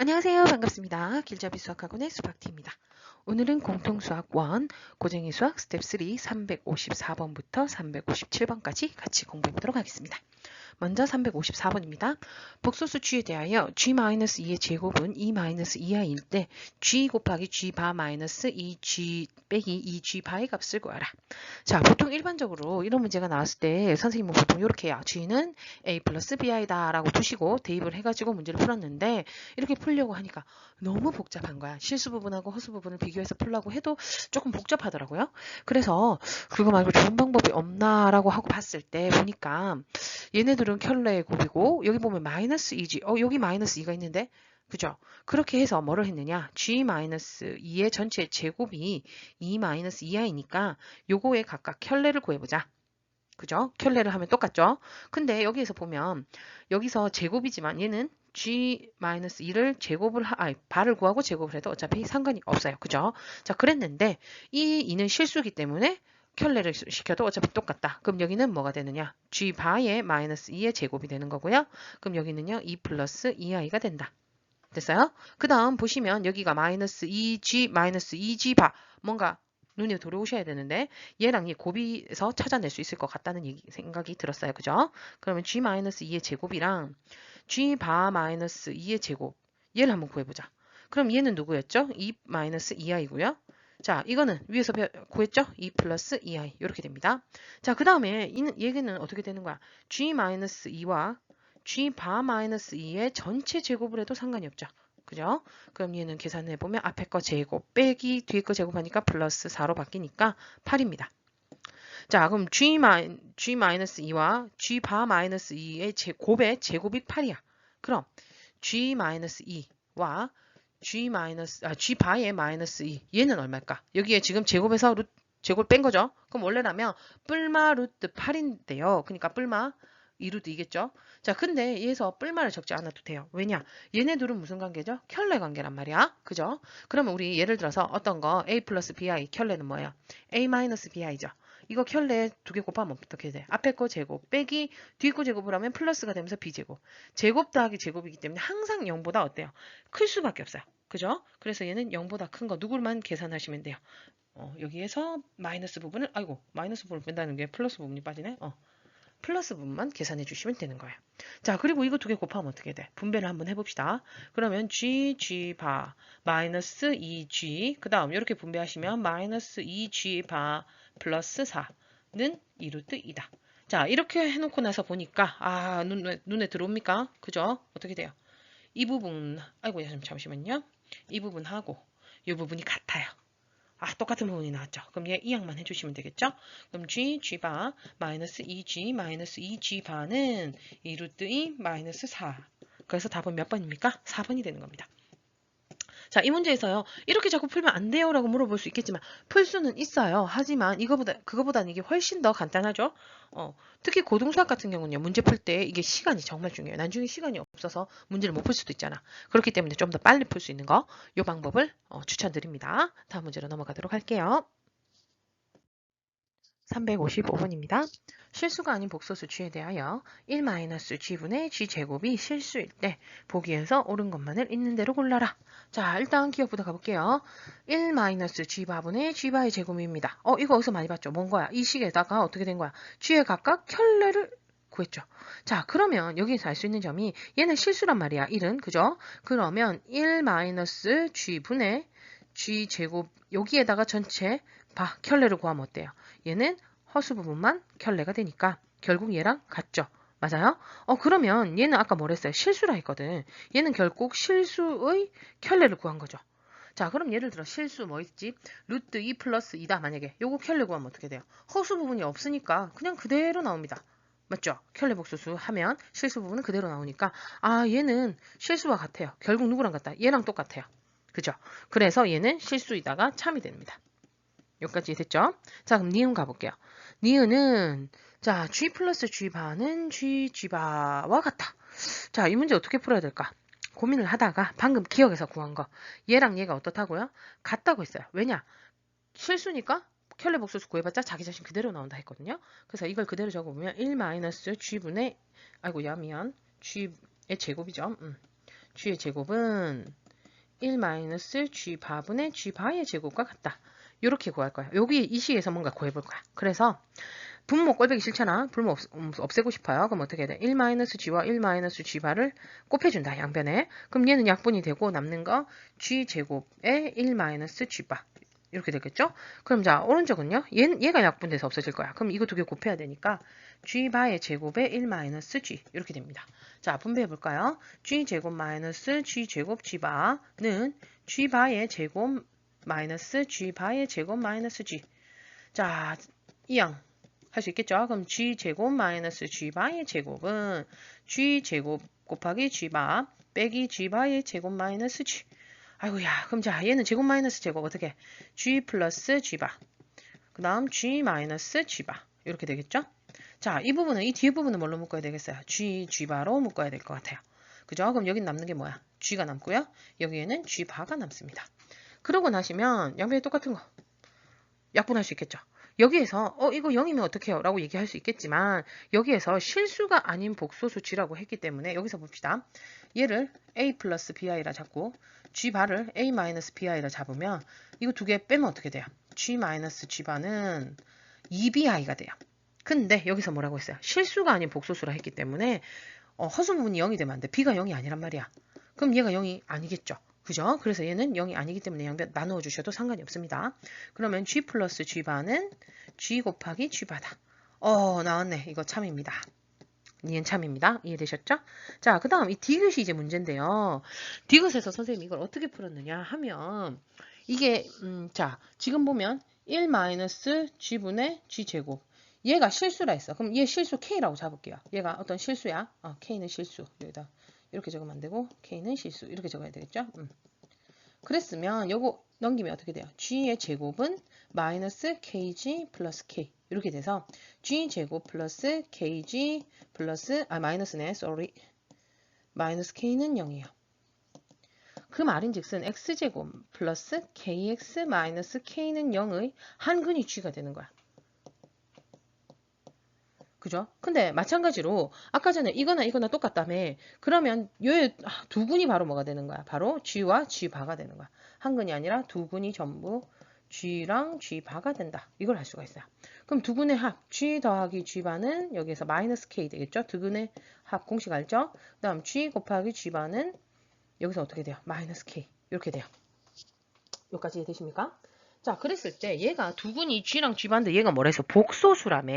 안녕하세요. 반갑습니다. 길잡이 수학학원의 수박티입니다. 오늘은 공통수학 1, 고쟁이 수학 스텝 3 354번부터 357번까지 같이 공부해 보도록 하겠습니다. 먼저 354번입니다. 복소수 g에 대하여 g-2의 제곱은 2-2i일 때 g 곱하기 g 바 마이너스 2g 빼기 2g 바의 값을 구하라. 자, 보통 일반적으로 이런 문제가 나왔을 때 선생님은 보통 이렇게 해요. g는 a 플러스 bi다 라고 두시고 대입을 해가지고 문제를 풀었는데 이렇게 풀려고 하니까 너무 복잡한 거야. 실수 부분하고 허수 부분을 비교해서 풀라고 해도 조금 복잡하더라고요. 그래서 그거 말고 좋은 방법이 없나라고 하고 봤을 때 보니까 얘네들 은 켤레의 곱이고 여기 보면 마이너스 2지. 어 여기 마이너스 2가 있는데 그죠? 그렇게 해서 뭐를 했느냐? g-2의 전체 제곱이 2-2i니까 요거에 각각 켤레를 구해보자. 그죠? 켤레를 하면 똑같죠? 근데 여기에서 보면 여기서 제곱이지만 얘는 g-2를 제곱을 하, 아니, 발을 구하고 제곱을 해도 어차피 상관이 없어요. 그죠? 자, 그랬는데 이 2는 실수이기 때문에 켤레를 시켜도 어차피 똑같다. 그럼 여기는 뭐가 되느냐? g 바의 마이너스 2의 제곱이 되는 거고요. 그럼 여기는요, 2 플러스 2i가 된다. 됐어요? 그 다음 보시면 여기가 마이너스 2g 마이너스 2g 바 뭔가 눈에 들어오셔야 되는데 얘랑 얘 곱이에서 찾아낼 수 있을 것 같다는 얘기, 생각이 들었어요. 그죠? 그러면 g 마이너스 2의 제곱이랑 g 바 마이너스 2의 제곱 얘를 한번 구해보자. 그럼 얘는 누구였죠? 2 마이너스 2i고요. 자, 이거는 위에서 구했죠? 2 플러스 2i 이렇게 됩니다. 자, 그 다음에 얘기는 어떻게 되는 거야? g 마이너스 2와 g 바 마이너스 2의 전체 제곱을 해도 상관이 없죠. 그죠? 그럼 얘는 계산해 보면 앞에 거 제곱 빼기 뒤에 거 제곱하니까 플러스 4로 바뀌니까 8입니다. 자, 그럼 g, g 마이너스 2와 g 바 마이너스 2의 제곱의 제곱이 8이야. 그럼 g 마이너스 2와 g 마이너스 아 g 바의 마이너스 2 얘는 얼마일까? 여기에 지금 제곱에서 루트 제곱 뺀 거죠. 그럼 원래라면 뿔마 루트 8인데요. 그러니까 뿔마 2루트 이겠죠? 자, 근데 얘에서 뿔마를 적지 않아도 돼요. 왜냐? 얘네들은 무슨 관계죠? 켤레 관계란 말이야. 그죠? 그러면 우리 예를 들어서 어떤 거 a 플러스 bi 켤레는 뭐예요? a 마이너스 bi죠. 이거 켤레 두 개 곱하면 어떻게 돼? 앞에 거 제곱 빼기 뒤에 거 제곱을 하면 플러스가 되면서 b제곱. 제곱 더하기 제곱이기 때문에 항상 0보다 어때요? 클 수밖에 없어요. 그죠? 그래서 얘는 0보다 큰 거 누구만 계산하시면 돼요. 어, 여기에서 마이너스 부분을 아이고 마이너스 부분을 뺀다는 게 플러스 부분이 빠지네. 어. 플러스 부분만 계산해 주시면 되는 거예요. 자, 그리고 이거 두 개 곱하면 어떻게 돼? 분배를 한번 해봅시다. 그러면 g, g 바 마이너스 2g 그 다음 이렇게 분배하시면 마이너스 2g 바 플러스 4는 2루트 2다. 자, 이렇게 해놓고 나서 보니까 아, 눈에, 눈에 들어옵니까? 그죠? 어떻게 돼요? 이 부분, 아이고, 잠시만요. 이 부분하고 이 부분이 같아요. 아, 똑같은 부분이 나왔죠. 그럼 얘 이항만 해주시면 되겠죠? 그럼 g, g바 마이너스 2g 마이너스 2g 바는 2루트 2 마이너스 4. 그래서 답은 몇 번입니까? 4번이 되는 겁니다. 자, 이 문제에서요. 이렇게 자꾸 풀면 안 돼요 라고 물어볼 수 있겠지만 풀 수는 있어요. 하지만 이거보다 그거보다는 이게 훨씬 더 간단하죠. 어, 특히 고등수학 같은 경우는요. 문제 풀 때 이게 시간이 정말 중요해요. 나중에 시간이 없어서 문제를 못 풀 수도 있잖아. 그렇기 때문에 좀 더 빨리 풀 수 있는 거 이 방법을 어, 추천드립니다. 다음 문제로 넘어가도록 할게요. 355번입니다. 실수가 아닌 복소수 g에 대하여 1-g분의 g제곱이 실수일 때 보기에서 옳은 것만을 있는 대로 골라라. 자, 일단 기억부터 가볼게요. 1-g바분의 g바의 제곱입니다. 어, 이거 어디서 많이 봤죠? 뭔 거야? 이 식에다가 어떻게 된 거야? g에 각각 켤레를 구했죠. 자, 그러면 여기서 알 수 있는 점이 얘는 실수란 말이야. 1은. 그죠? 그러면 1-g분의 g제곱 여기에다가 전체 바 켤레를 구하면 어때요? 얘는 허수 부분만 켤레가 되니까 결국 얘랑 같죠. 맞아요? 어 그러면 얘는 아까 뭐랬어요? 실수라 했거든. 얘는 결국 실수의 켤레를 구한 거죠. 자 그럼 예를 들어 실수 뭐 있지? 루트 2 플러스 2다 만약에 요거 켤레 구하면 어떻게 돼요? 허수 부분이 없으니까 그냥 그대로 나옵니다. 맞죠? 켤레 복수수 하면 실수 부분은 그대로 나오니까 아 얘는 실수와 같아요. 결국 누구랑 같다? 얘랑 똑같아요. 그죠? 그래서 얘는 실수이다가 참이 됩니다. 여기까지 됐죠? 자, 그럼 니은 가볼게요. 니은은 자, G 플러스 G 바는 G, G 바와 같다. 자, 이 문제 어떻게 풀어야 될까? 고민을 하다가 방금 기억에서 구한 거. 얘랑 얘가 어떻다고요? 같다고 했어요. 왜냐? 실수니까 켤레 복수수 구해봤자 자기 자신 그대로 나온다 했거든요. 그래서 이걸 그대로 적어보면 1 마이너스 G분의 아이고 야 미안 G의 제곱이죠. 음. g의 제곱은 1 마이너스 g 바분의 g 바의 제곱과 같다. 이렇게 구할 거야. 여기 이 시에서 뭔가 구해볼 거야. 그래서 분모 꼴보기 싫잖아. 분모 없, 음, 없애고 싶어요. 그럼 어떻게 해야 돼? 1-g와 1-g바를 곱해준다. 양변에. 그럼 얘는 약분이 되고 남는 거 g제곱에 1-g바. 이렇게 되겠죠? 그럼 자, 오른쪽은요? 얘, 얘가 약분돼서 없어질 거야. 그럼 이거 두 개 곱해야 되니까 g바의 제곱에 1-g 이렇게 됩니다. 자, 분배해 볼까요? g제곱 마이너스 g제곱 g바는 g바의 제곱 마이너스 g바의 제곱 마이너스 g. 자, 이양 할 수 있겠죠? 그럼 g제곱 마이너스 g바의 제곱은 g제곱 곱하기 g바 빼기 g바의 제곱 마이너스 g. 아이고야, 그럼 자, 얘는 제곱 마이너스 제곱 어떻게? g 플러스 g바. 그 다음 g 마이너스 g바. 이렇게 되겠죠? 자, 이 부분은, 이 뒤에 부분은 뭘로 묶어야 되겠어요? g, g바로 묶어야 될 것 같아요. 그죠? 그럼 여기 남는 게 뭐야? g가 남고요. 여기에는 g바가 남습니다. 그러고 나시면 양변이 똑같은 거 약분할 수 있겠죠. 여기에서 어 이거 0이면 어떡해요? 라고 얘기할 수 있겠지만 여기에서 실수가 아닌 복소 수치라고 했기 때문에 여기서 봅시다. 얘를 a 플러스 bi라 잡고 g 바를 a 마이너스 bi라 잡으면 이거 두 개 빼면 어떻게 돼요? g 마이너스 g 바는 2bi가 돼요. 근데 여기서 뭐라고 했어요? 실수가 아닌 복소수라 했기 때문에 어, 허수 부분이 0이 되면 안 돼. b가 0이 아니란 말이야. 그럼 얘가 0이 아니겠죠. 그죠? 그래서 얘는 0이 아니기 때문에 양변 나누어 주셔도 상관이 없습니다. 그러면 g 플러스 g바는 g 곱하기 g바다. 어 나왔네. 이거 참입니다. 이엔 참입니다. 이해되셨죠? 자, 그 다음 이 디귿이 이제 문제인데요. 디귿에서 선생님이 이걸 어떻게 풀었느냐 하면 이게 음, 자 지금 보면 1-g분의 g제곱 얘가 실수라 했어. 그럼 얘 실수 k라고 잡을게요. 얘가 어떤 실수야? 어, k는 실수. 여기다 이렇게 적으면 안 되고 k는 실수 이렇게 적어야 되겠죠? 음. 그랬으면 요거 넘기면 어떻게 돼요? g의 제곱은 마이너스 kg 플러스 k 이렇게 돼서 g 제곱 플러스 kg 플러스 아 마이너스네 sorry 마이너스 k는 0이에요. 그 말인즉슨 x제곱 플러스 kx 마이너스 k는 0의 한근이 g가 되는 거야. 그죠? 근데 마찬가지로 아까 전에 이거나 이거나 똑같다며 그러면 요두 군이 바로 뭐가 되는 거야? 바로 G와 G바가 되는 거야. 한 군이 아니라 두 군이 전부 G랑 G바가 된다. 이걸 할 수가 있어요. 그럼 두 군의 합 G 더하기 G바는 여기에서 마이너스 K 되겠죠? 두 군의 합 공식 알죠? 그 다음 G 곱하기 G바는 여기서 어떻게 돼요? 마이너스 K 이렇게 돼요. 여기까지 이해되십니까? 자, 그랬을 때 얘가 두근이 G랑 G반데 얘가 뭐래서 복소수라며.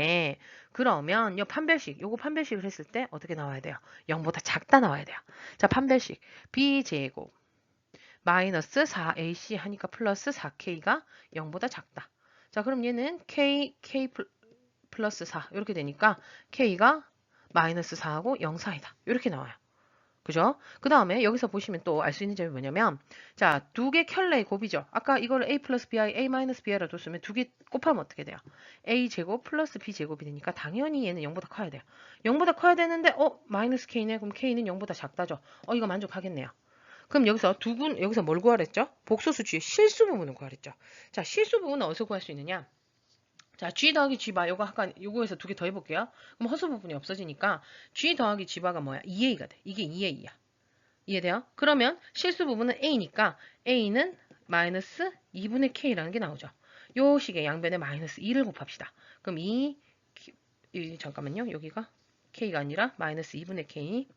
그러면 요 판별식, 요거 판별식을 했을 때 어떻게 나와야 돼요? 0보다 작다 나와야 돼요. 자, 판별식 B제곱 마이너스 4AC 하니까 플러스 4K가 0보다 작다. 자, 그럼 얘는 K, K 플러스 4 이렇게 되니까 K가 마이너스 4하고 0 사이다. 이렇게 나와요. 그죠? 그 다음에 여기서 보시면 또 알 수 있는 점이 뭐냐면 자, 두 개 켤레의 곱이죠. 아까 이거를 a 플러스 bi, a 마이너스 bi라 뒀으면 두 개 곱하면 어떻게 돼요? a 제곱 플러스 b 제곱이 되니까 당연히 얘는 0보다 커야 돼요. 0보다 커야 되는데 어? 마이너스 k네? 그럼 k는 0보다 작다죠. 어, 이거 만족하겠네요. 그럼 여기서 두 군, 여기서 뭘 구하랬죠? 복소수치의 실수 부분을 구하랬죠. 자, 실수 부분은 어디서 구할 수 있느냐? 자, G 더하기 G바, 요거 아까 요거에서 두 개 더 해볼게요. 그럼 허수 부분이 없어지니까 G 더하기 G바가 뭐야? 2A가 돼. 이게 2A야. 이해돼요? 그러면 실수 부분은 A니까 A는 마이너스 2분의 K라는 게 나오죠. 요 식의 양변에 마이너스 2를 곱합시다. 그럼 2, 이, 잠깐만요. 여기가 K가 아니라 마이너스 2분의 K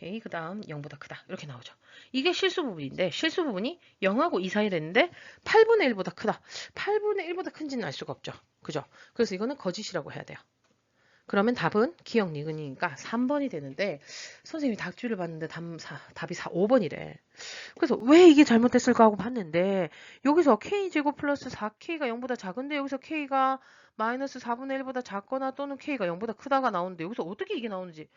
K 그 다음 0보다 크다. 이렇게 나오죠. 이게 실수 부분인데 실수 부분이 0하고 2 사이 됐는데 8분의 1보다 크다. 8분의 1보다 큰지는 알 수가 없죠. 그죠? 그래서 이거는 거짓이라고 해야 돼요. 그러면 답은 기억 니근이니까 3번이 되는데 선생님이 답지를 봤는데 답, 사, 답이 4, 5번이래. 그래서 왜 이게 잘못됐을까 하고 봤는데 여기서 k제곱 플러스 4k가 0보다 작은데 여기서 k가 마이너스 4분의 1보다 작거나 또는 k가 0보다 크다가 나오는데 여기서 어떻게 이게 나오는지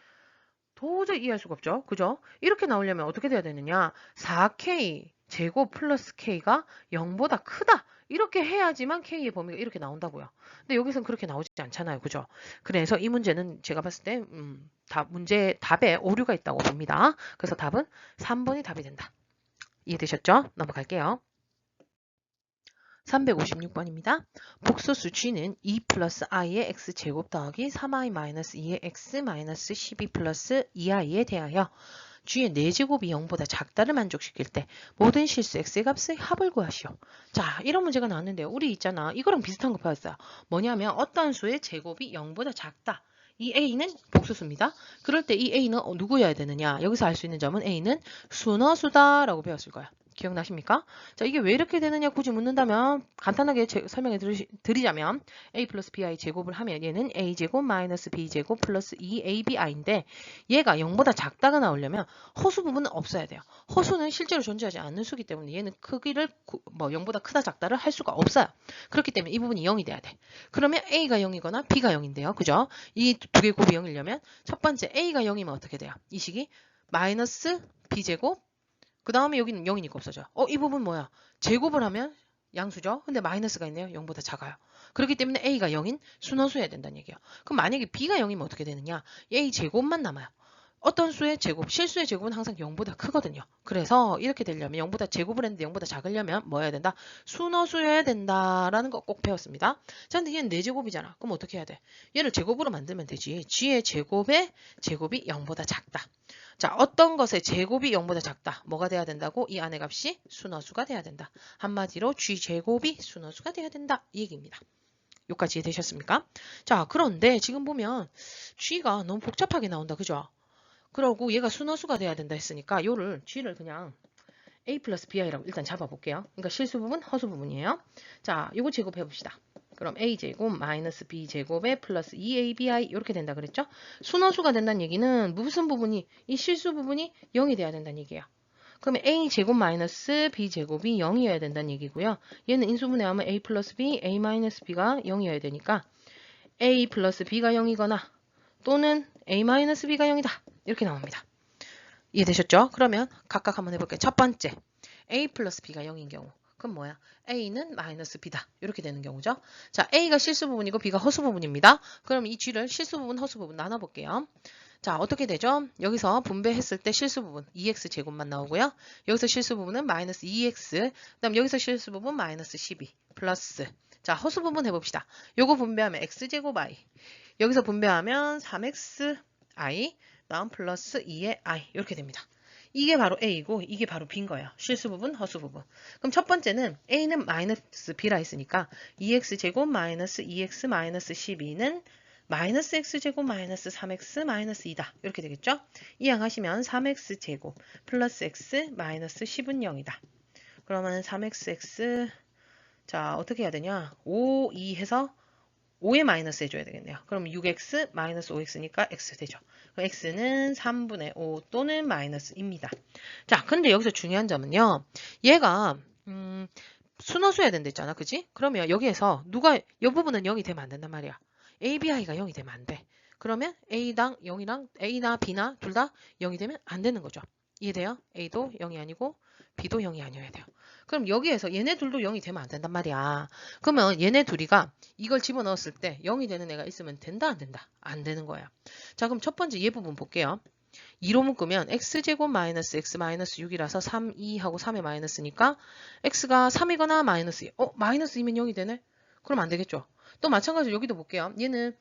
도저히 이해할 수가 없죠. 그죠? 이렇게 나오려면 어떻게 돼야 되느냐? 4k 제곱 플러스 k가 0보다 크다. 이렇게 해야지만 k의 범위가 이렇게 나온다고요. 근데 여기서는 그렇게 나오지 않잖아요. 그죠? 그래서 이 문제는 제가 봤을 때 음, 답, 문제 답에 오류가 있다고 봅니다. 그래서 답은 3번이 답이 된다. 이해되셨죠? 넘어갈게요. 356번입니다. 복소수 g는 2 플러스 i의 x제곱 더하기 3i 마이너스 2의 x 마이너스 12 플러스 2i에 대하여 g의 4제곱이 0보다 작다를 만족시킬 때 모든 실수 x의 값의 합을 구하시오. 자, 이런 문제가 나왔는데요. 우리 있잖아. 이거랑 비슷한 거 배웠어요. 뭐냐면 어떤 수의 제곱이 0보다 작다. 이 a는 복수수입니다. 그럴 때 이 a는 어, 누구여야 되느냐? 여기서 알 수 있는 점은 a는 순어수다라고 배웠을 거야. 기억나십니까? 자, 이게 왜 이렇게 되느냐 굳이 묻는다면 간단하게 제, 설명해 드리, 드리 자면 a 플러스 bi 제곱을 하면 얘는 a 제곱 마이너스 b 제곱 플러스 2ab이인데 얘가 0보다 작다가 나오려면 허수 부분은 없어야 돼요. 허수는 실제로 존재하지 않는 수기 때문에 얘는 크기를 구, 뭐 0보다 크다 작다를 할 수가 없어요. 그렇기 때문에 이 부분이 0이 돼야 돼. 그러면 a가 0이거나 b가 0인데요. 그죠? 이 두개 곱이 0이려면 첫 번째 a가 0이면 어떻게 돼요? 이 식이 마이너스 b 제곱 그 다음에 여기는 0이니까 없어져. 어, 이 부분 뭐야? 제곱을 하면 양수죠? 근데 마이너스가 있네요. 0보다 작아요. 그렇기 때문에 a가 0인 순원수여야 된다는 얘기예요. 그럼 만약에 b가 0이면 어떻게 되느냐? a 제곱만 남아요. 어떤 수의 제곱, 실수의 제곱은 항상 0보다 크거든요. 그래서 이렇게 되려면 0보다 제곱을 했는데 0보다 작으려면 뭐 해야 된다? 순어수여야 된다라는 거 꼭 배웠습니다. 자, 근데 얘는 4제곱이잖아. 그럼 어떻게 해야 돼? 얘를 제곱으로 만들면 되지. g의 제곱의 제곱이 0보다 작다. 자, 어떤 것의 제곱이 0보다 작다. 뭐가 돼야 된다고? 이 안의 값이 순어수가 돼야 된다. 한마디로 g 제곱이 순어수가 돼야 된다. 이 얘기입니다. 여기까지 이해되셨습니까? 자, 그런데 지금 보면 g가 너무 복잡하게 나온다. 그죠? 그러고 얘가 순어수가 돼야 된다 했으니까 요를 g를 그냥 a 플러스 bi라고 일단 잡아볼게요. 그러니까 실수 부분, 허수 부분이에요. 자, 요거 제곱해 봅시다. 그럼 a 제곱 마이너스 b 제곱에 플러스 2abi 이렇게 된다 그랬죠? 순어수가 된다는 얘기는 무슨 부분이 이 실수 부분이 0이 돼야 된다는 얘기예요. 그러면 a 제곱 마이너스 b 제곱이 0이어야 된다는 얘기고요. 얘는 인수분해 하면 a 플러스 b, a 마이너스 b가 0이어야 되니까 a 플러스 b가 0이거나 또는 a 마이너스 b가 0이다. 이렇게 나옵니다. 이해되셨죠? 그러면 각각 한번 해볼게요. 첫 번째, a 플러스 b가 0인 경우. 그럼 뭐야? a는 마이너스 b다. 이렇게 되는 경우죠. 자, a가 실수 부분이고 b가 허수 부분입니다. 그럼 이 g를 실수 부분, 허수 부분 나눠볼게요. 자, 어떻게 되죠? 여기서 분배했을 때 실수 부분 2x 제곱만 나오고요. 여기서 실수 부분은 마이너스 2x, 그 다음 여기서 실수 부분 마이너스 12 플러스 자, 허수 부분 해봅시다. 요거 분배하면 x제곱 i 여기서 분배하면 3x i 다음 플러스 2의 i 이렇게 됩니다. 이게 바로 a이고 이게 바로 b인 거예요. 실수 부분, 허수 부분. 그럼 첫 번째는 a는 마이너스 b라 했으니까 2x 제곱 마이너스 2x 마이너스 12는 마이너스 x제곱 마이너스 3x 마이너스 2다. 이렇게 되겠죠? 이항 하시면 3x 제곱 플러스 x 마이너스 10은 0이다. 그러면 3xx 자 어떻게 해야 되냐? 5, 2 해서 5에 마이너스 해줘야 되겠네요. 그럼 6x 마이너스 5x니까 x 되죠. 그럼 x는 3분의 5 또는 마이너스입니다. 자, 근데 여기서 중요한 점은요. 얘가 음, 순어수야 된다 했잖아. 그지? 그러면 여기에서 누가 이 부분은 0이 되면 안 된단 말이야. a, b, i가 0이 되면 안 돼. 그러면 a당 0이랑 a나 b나 둘 다 0이 되면 안 되는 거죠. 이해돼요? a도 0이 아니고 b도 0이 아니어야 돼요. 그럼 여기에서 얘네 둘도 0이 되면 안 된단 말이야. 그러면 얘네 둘이가 이걸 집어넣었을 때 0이 되는 애가 있으면 된다 안 된다? 안 되는 거야. 자 그럼 첫 번째 얘 부분 볼게요. 2로 묶으면 x제곱 마이너스 x 마이너스 6이라서 3, 2하고 3의 마이너스니까 x가 3이거나 마이너스 2. 어? 마이너스 2면 0이 되네? 그럼 안 되겠죠. 또 마찬가지로 여기도 볼게요. 얘는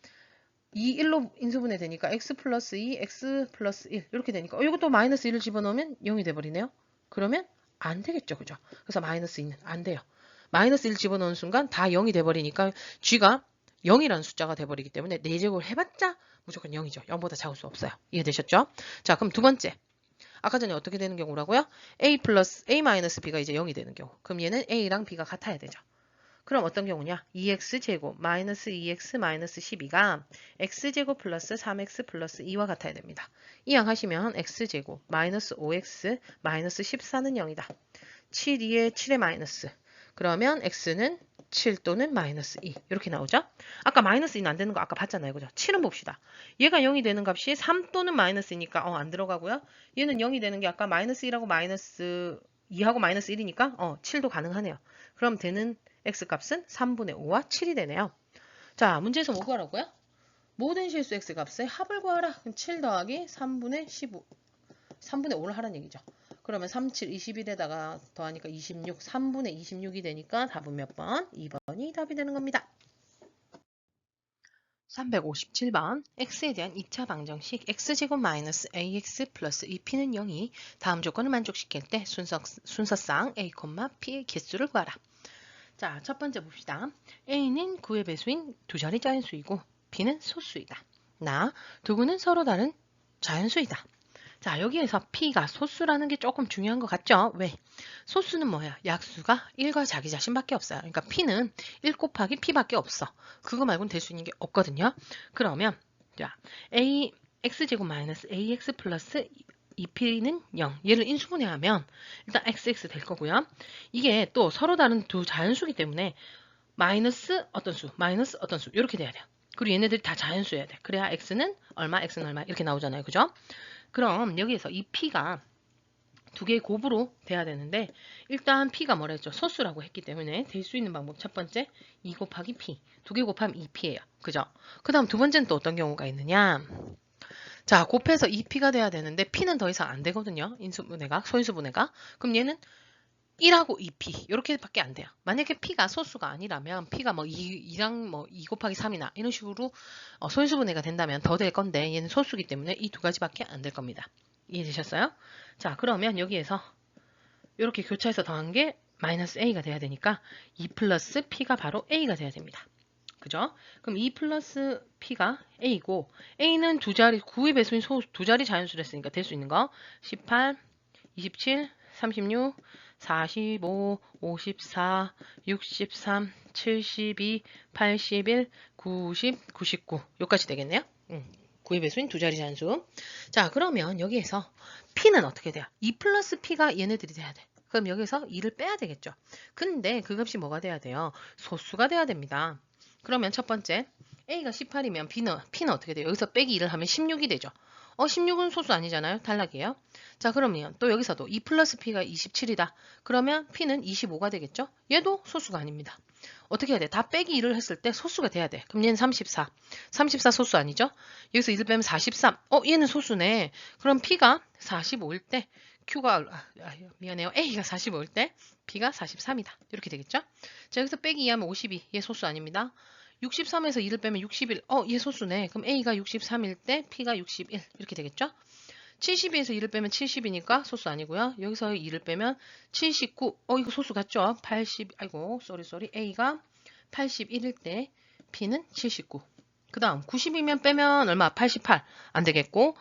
2, 1로 인수분해 되니까 x 플러스 2, x 플러스 1 이렇게 되니까 어, 이것도 마이너스 1을 집어넣으면 0이 돼버리네요. 그러면 안 되겠죠. 그죠? 그래서 마이너스 2는 안 돼요. 마이너스 1 집어넣은 순간 다 0이 돼버리니까 g가 0이라는 숫자가 돼버리기 때문에 4제곱을 해봤자 무조건 0이죠. 0보다 작을 수 없어요. 이해되셨죠? 자 그럼 두 번째. 아까 전에 어떻게 되는 경우라고요? a 플러스 a 마이너스 b가 이제 0이 되는 경우. 그럼 얘는 a랑 b가 같아야 되죠. 그럼 어떤 경우냐? 2x제곱 마이너스 2x 마이너스 12가 x제곱 플러스 3x 플러스 2와 같아야 됩니다. 이항 하시면 x제곱 마이너스 5x 마이너스 14는 0이다. 7, 2에 7의 마이너스. 그러면 x는 7 또는 마이너스 2 이렇게 나오죠? 아까 마이너스 2는 안 되는 거 아까 봤잖아요. 그죠? 7은 봅시다. 얘가 0이 되는 값이 3 또는 마이너스니까 어, 안 들어가고요. 얘는 0이 되는 게 아까 마이너스 1하고 마이너스 2하고 마이너스 1이니까 어, 7도 가능하네요. 그럼 되는 x값은 3분의 5와 7이 되네요. 자, 문제에서 뭐 구하라고요? 모든 실수 x값의 합을 구하라. 그럼 7 더하기 3분의 15. 3분의 5를 하라는 얘기죠. 그러면 3, 7, 21에다가 더하니까 26, 3분의 26이 되니까 답은 몇 번? 2번이 답이 되는 겁니다. 357번 x에 대한 2차 방정식 x제곱 마이너스 ax 플러스 2p는 0이 다음 조건을 만족시킬 때 순서, 순서상 a, p의 개수를 구하라. 자, 첫 번째 봅시다. a는 9의 배수인 두 자리 자연수이고 b는 소수이다. 나, 두구는 서로 다른 자연수이다. 자, 여기에서 p가 소수라는 게 조금 중요한 것 같죠? 왜? 소수는 뭐야? 약수가 1과 자기 자신밖에 없어요. 그러니까 p는 1 곱하기 p밖에 없어. 그거 말고는 될 수 있는 게 없거든요. 그러면 자, a x제곱 마이너스 ax 플러스 2p는 0. 얘를 인수분해 하면 일단 xx 될 거고요. 이게 또 서로 다른 두 자연수기 때문에 마이너스 어떤 수, 마이너스 어떤 수 이렇게 돼야 돼요. 그리고 얘네들이 다 자연수여야 돼. 그래야 x는 얼마, x는 얼마 이렇게 나오잖아요. 그죠? 그럼 여기에서 이 p가 두 개의 곱으로 돼야 되는데 일단 p가 뭐라 했죠? 소수라고 했기 때문에 될 수 있는 방법 첫 번째 2 곱하기 p 두 개 곱하면 2p예요. 그죠? 그 다음 두 번째는 또 어떤 경우가 있느냐 자 곱해서 2p가 돼야 되는데 p는 더 이상 안 되거든요. 인수분해가 소인수분해가 그럼 얘는 1하고 2p 이렇게밖에 안 돼요. 만약에 p가 소수가 아니라면 p가 뭐 2, 랑 뭐 2 곱하기 3이나 이런 식으로 어, 소인수분해가 된다면 더 될 건데 얘는 소수기 때문에 이 두 가지밖에 안 될 겁니다. 이해되셨어요? 자 그러면 여기에서 이렇게 교차해서 더한 게 마이너스 a가 돼야 되니까 2 플러스 p가 바로 a가 돼야 됩니다. 그죠? 그럼 2 플러스 p가 a고 a는 두 자리 9의 배수인 소, 두 자리 자연수를 했으니까 될 수 있는 거 18, 27, 36, 45, 54, 63, 72, 81, 90, 99 여기까지 되겠네요. 음, 9의 배수인 두 자리 자연수. 자 그러면 여기에서 p는 어떻게 돼요? 2 플러스 p가 얘네들이 돼야 돼. 그럼 여기서 2를 빼야 되겠죠. 근데 그 값이 뭐가 돼야 돼요? 소수가 돼야 됩니다. 그러면 첫 번째 a가 18이면 b는, p는 어떻게 돼요? 여기서 빼기 2를 하면 16이 되죠. 어 16은 소수 아니잖아요. 탈락이에요. 자 그러면 또 여기서도 2 플러스 p가 27이다. 그러면 p는 25가 되겠죠. 얘도 소수가 아닙니다. 어떻게 해야 돼? 다 빼기 1을 했을 때 소수가 돼야 돼. 그럼 얘는 34. 34 소수 아니죠? 여기서 1을 빼면 43. 어 얘는 소수네. 그럼 p가 45일 때 q가 아, 아, 미안해요. a가 45일 때 b가 43이다. 이렇게 되겠죠? 자 여기서 빼기 2하면 52. 얘 소수 아닙니다. 63에서 2를 빼면 61. 어, 얘 소수네. 그럼 A가 63일 때 P가 61. 이렇게 되겠죠? 72에서 2를 빼면 70이니까 소수 아니고요. 여기서 2를 빼면 79. 어, 이거 소수 같죠? 80. 아이고, 쏘리 쏘리. A가 81일 때 P는 79. 그 다음 90이면 빼면 얼마? 88. 안 되겠고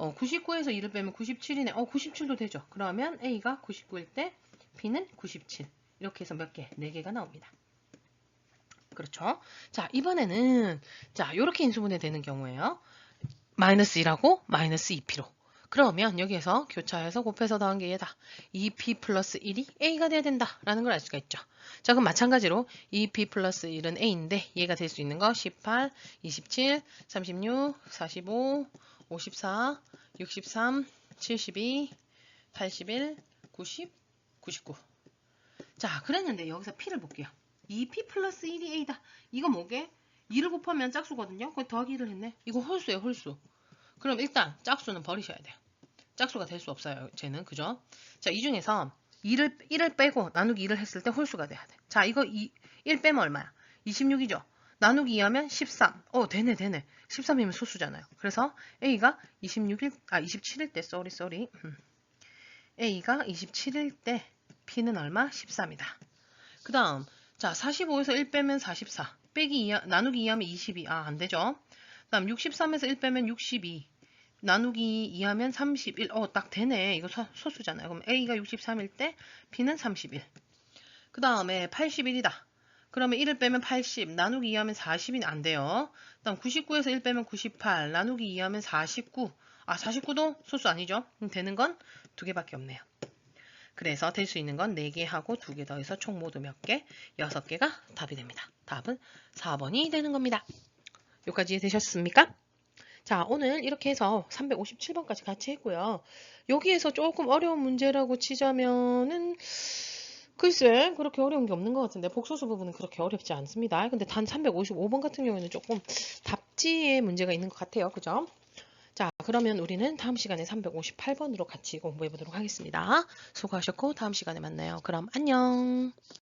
어, 99에서 2를 빼면 97이네. 어, 97도 되죠. 그러면 A가 99일 때 B는 97. 이렇게 해서 몇 개? 4개가 나옵니다. 그렇죠? 자, 이번에는 자, 이렇게 인수분해 되는 경우에요. 마이너스 1하고 마이너스 2p로. 그러면 여기에서 교차해서 곱해서 더한 게 얘다. 2p 플러스 1이 a가 돼야 된다라는 걸 알 수가 있죠. 자, 그럼 마찬가지로 2p 플러스 1은 a인데 얘가 될 수 있는 거 18, 27, 36, 45, 54, 63, 72, 81, 90, 99. 자, 그랬는데 여기서 p를 볼게요. 2p 플러스 1이 a다. 이거 뭐게? 2를 곱하면 짝수거든요. 거기 더하기 1을 했네. 이거 홀수예요, 홀수. 그럼 일단 짝수는 버리셔야 돼요. 짝수가 될 수 없어요, 쟤는. 그죠? 자, 이 중에서 2를, 1을 빼고 나누기 2를 했을 때 홀수가 돼야 돼. 자, 이거 2, 1 빼면 얼마야? 26이죠? 나누기 2 하면 13. 어, 되네, 되네. 13이면 소수잖아요. 그래서 A가 26일, 아, 27일 때, 쏘리, 쏘리. 음. A가 27일 때 P는 얼마? 13이다. 그 다음, 자, 45에서 1 빼면 44. 빼기 2, 나누기 2 하면 22. 아, 안 되죠? 그 다음 63에서 1 빼면 62. 나누기 2 하면 31. 어, 딱 되네. 이거 소, 소수잖아요. 그럼 A가 63일 때 B는 31. 그 다음에 81이다. 그러면 1을 빼면 80. 나누기 2 하면 40이 안 돼요. 그 다음 99에서 1 빼면 98. 나누기 2 하면 49. 아, 49도 소수 아니죠? 되는 건 두 개밖에 없네요. 그래서 될 수 있는 건 4개 하고 2개 더해서 총 모두 몇 개? 6개가 답이 됩니다. 답은 4번이 되는 겁니다. 여기까지 되셨습니까? 자, 오늘 이렇게 해서 357번까지 같이 했고요. 여기에서 조금 어려운 문제라고 치자면은 글쎄 그렇게 어려운 게 없는 것 같은데 복소수 부분은 그렇게 어렵지 않습니다. 근데 단 355번 같은 경우에는 조금 답지에 문제가 있는 것 같아요. 그죠? 자, 그러면 우리는 다음 시간에 358번으로 같이 공부해 보도록 하겠습니다. 수고하셨고 다음 시간에 만나요. 그럼 안녕.